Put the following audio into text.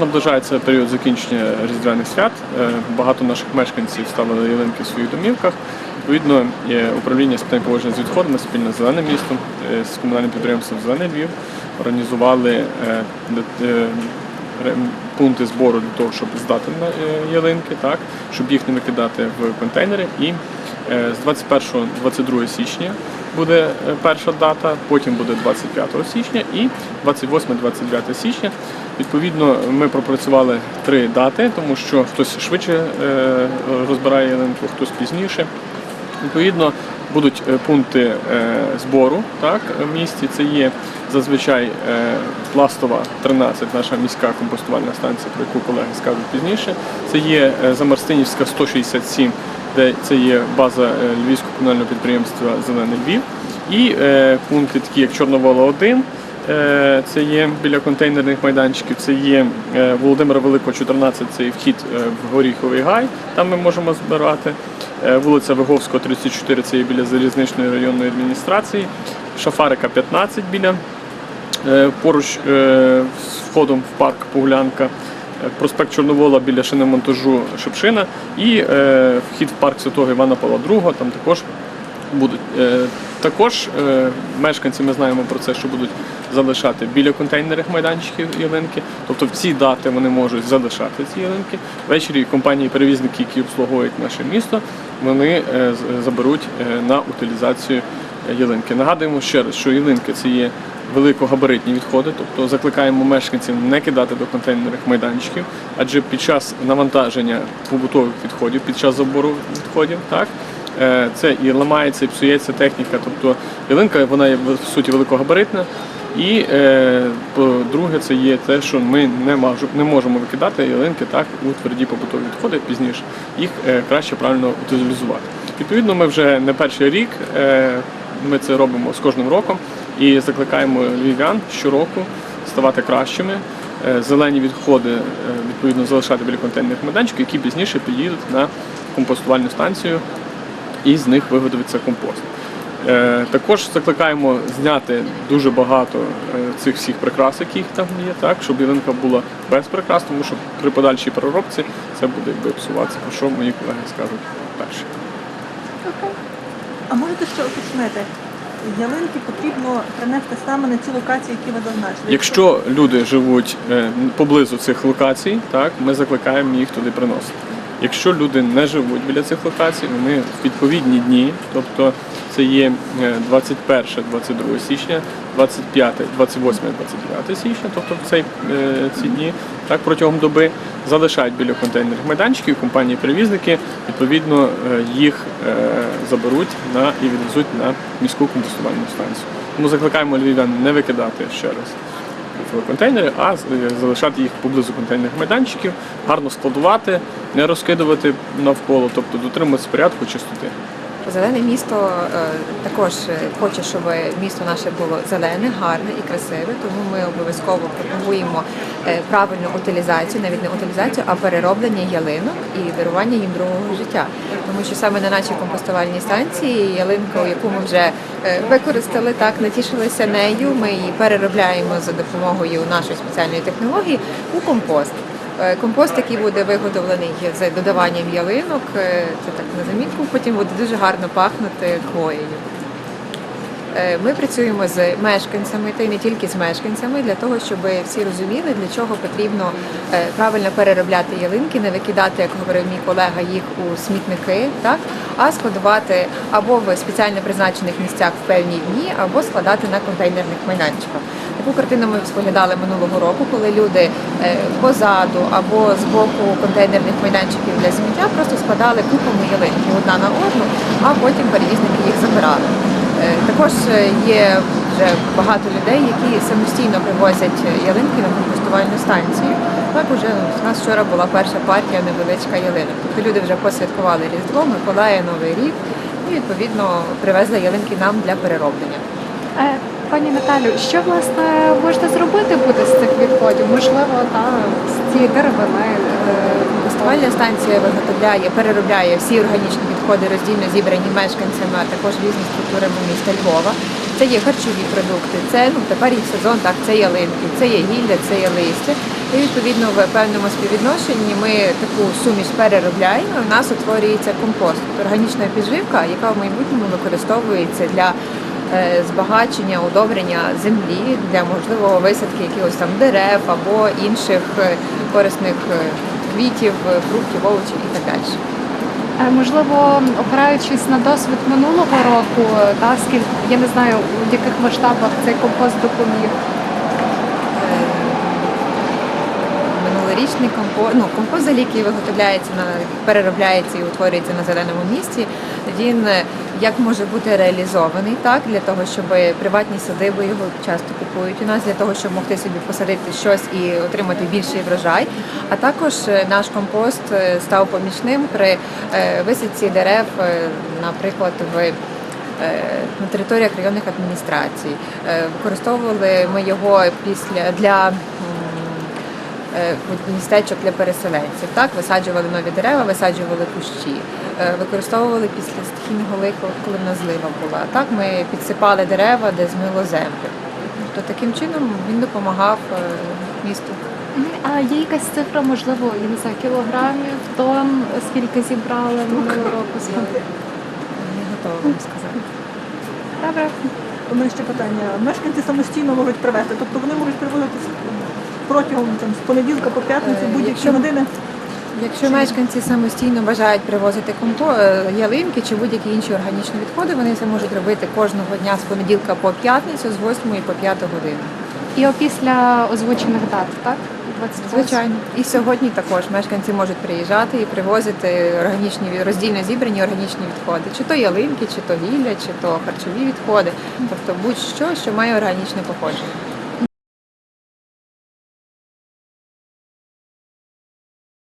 наближається період закінчення різдвяних свят. Е, Багато наших мешканців ставили ялинки в своїх домівках. Відповідно, управління з питань поводження з відходами спільно з зеленим містом е, з комунальним підприємством Зелений Львів організували е, пункти збору для того, щоб здати на е, ялинки, так щоб їх не викидати в контейнери. І е, з 21-22 січня буде е, перша дата, потім буде 25 січня і 28-29 січня. Відповідно, ми пропрацювали три дати, тому що хтось швидше розбирає ялинку, хтось пізніше. Відповідно, будуть е, пункти е, збору так, в місті. Це є зазвичай е, Пластова 13, наша міська компостувальна станція, про яку колеги скажуть пізніше. Це є е, Замарстинівська 167, де це є база е, Львівського комунального підприємства Зелений Львів. І е, пункти, такі як Чорновола 1, Е, Це є біля контейнерних майданчиків. Це є е, Володимира Великого, 14, це вхід е, в Горіховий гай. Там ми можемо збирати. Е, Вулиця Виговського, 34, це є біля залізничної районної адміністрації. Шафарика 15 біля е, поруч е, з входом в парк Погулянка. Е, Проспект Чорновола біля шиномонтажу Шепшина і е, вхід в парк Святого Івана Павла II, там також будуть. Е, Також е, мешканці ми знаємо про це, що будуть залишати біля контейнерних майданчиків ялинки. Тобто в ці дати вони можуть залишати ці ялинки. Ввечері компанії-перевізники, які обслуговують наше місто, вони е, заберуть е, на утилізацію ялинки. Нагадуємо ще раз, що ялинки це є великогабаритні відходи, тобто закликаємо мешканців не кидати до контейнерних майданчиків, адже під час навантаження побутових відходів, під час забору відходів, так. Е, Це і ламається, і псується техніка. Тобто ялинка вона є в суті великогабаритна. І е, по-друге, це є те, що ми не, можемо викидати ялинки так у тверді побутові відходи пізніше. Їх е, краще правильно утилізувати. Відповідно, ми вже не перший рік. Ми це робимо з кожним роком і закликаємо львів'ян щороку ставати кращими. Зелені відходи відповідно залишати біля контейнерних майданчиків, які пізніше під'їдуть на компостувальну станцію і з них виготовиться компост. Е, Також закликаємо зняти дуже багато е, цих всіх прикрас, яких там є, так, щоб ялинка була без прикрас, тому що при подальшій переробці це буде якби псуватися, про що мої колеги скажуть перші. А можете ще уточнити? Ялинки потрібно принести саме на ці локації, які ви зазначили. Якщо люди живуть е, поблизу цих локацій, так, ми закликаємо їх туди приносити. Якщо люди не живуть біля цих локацій, вони в відповідні дні, тобто це є е, 21, 22 січня, 25, 28, 29 січня, тобто в цей, е, ці дні, так протягом доби залишають біля контейнерних майданчиків, компанії-перевізники, відповідно е, їх е, заберуть на і відвезуть на міську компостувальну станцію. Тому закликаємо львів'ян не викидати ще раз контейнери, а залишати їх поблизу контейнерних майданчиків, гарно складувати, не розкидувати навколо, тобто дотримуватися порядку чистоти. Зелене місто е, також е, хоче, щоб місто наше було зелене, гарне і красиве. Тому ми обов'язково пропагуємо е, правильну утилізацію, навіть не утилізацію, а перероблення ялинок і дарування їм другого життя. Тому що саме на нашій компостувальній станції ялинку, яку ми вже використали, так натішилися нею. Ми її переробляємо за допомогою нашої спеціальної технології у компост. Е, Компост, який буде виготовлений з додаванням ялинок, е, це так на замітку, потім буде дуже гарно пахнути хвоєю. Е, Ми працюємо з мешканцями, та й не тільки з мешканцями, для того, щоб всі розуміли, для чого потрібно е, правильно переробляти ялинки, не викидати, як говорив мій колега, їх у смітники, так а складувати або в спеціально призначених місцях в певні дні, або складати на контейнерних майданчиках. Таку картину ми споглядали минулого року, коли люди е, позаду або з боку контейнерних майданчиків для сміття просто складали купами ялинки одна на одну, а потім перевізники їх забирали. Е, Також е, є вже багато людей, які самостійно привозять ялинки на компостувальну станцію. Так уже у нас вчора була перша партія невеличка ялинок. Тобто люди вже посвяткували Різдво, Миколая, Новий рік і відповідно привезли ялинки нам для перероблення. Е, Пані Наталю, що власне можна зробити буде з цих відходів? Можливо, та з цієї деревини. Компостувальна станція виготовляє, переробляє всі органічні відходи, роздільно зібрані мешканцями, а також різні структурами міста Львова. Це є харчові продукти, це ну тепер їх сезон, так це ялинки, це є гілля, це є листя. І відповідно в певному співвідношенні ми таку суміш переробляємо. У нас утворюється компост, органічна підживка, яка в майбутньому використовується для е, збагачення, удобрення землі, для можливого висадки якихось там дерев або інших е, корисних е, квітів, фруктів, овочів і так далі. Е, Можливо, опираючись на досвід минулого року, е, та скільки я не знаю, у яких масштабах цей компост допоміг. Минулорічний компост, ну, компост взагалі, який виготовляється на переробляється і утворюється на зеленому місці. Він е, як може бути реалізований так для того, щоб приватні садиби його часто купують у нас для того, щоб могти собі посадити щось і отримати більший врожай. А також е, наш компост е, став помічним при висадці дерев, наприклад, в на територіях районних адміністрацій. Використовували ми його після для містечок для переселенців. Так, висаджували нові дерева, висаджували кущі, Е, використовували після стихійного лиха, коли в нас злива була. Так, ми підсипали дерева, де змило землю. Тобто таким чином він допомагав е, місту. А є якась цифра, можливо, я не знаю, кілограмів, тонн, скільки зібрали минулого року? Не готова вам сказати. Добре. У мене ще питання. Мешканці самостійно можуть привезти, тобто вони можуть привозити протягом там, з понеділка по п'ятницю Е, будь-які години. Якщо мешканці самостійно бажають привозити компо е, ялинки чи будь-які інші органічні відходи, вони це можуть робити кожного дня з понеділка по п'ятницю з 8 по 5 годину. І опісля озвучених дат, так? 28? Звичайно, і сьогодні також мешканці можуть приїжджати і привозити органічні роздільно зібрані органічні відходи, чи то ялинки, чи то гілля, чи то харчові відходи, тобто будь-що, що має органічне походження.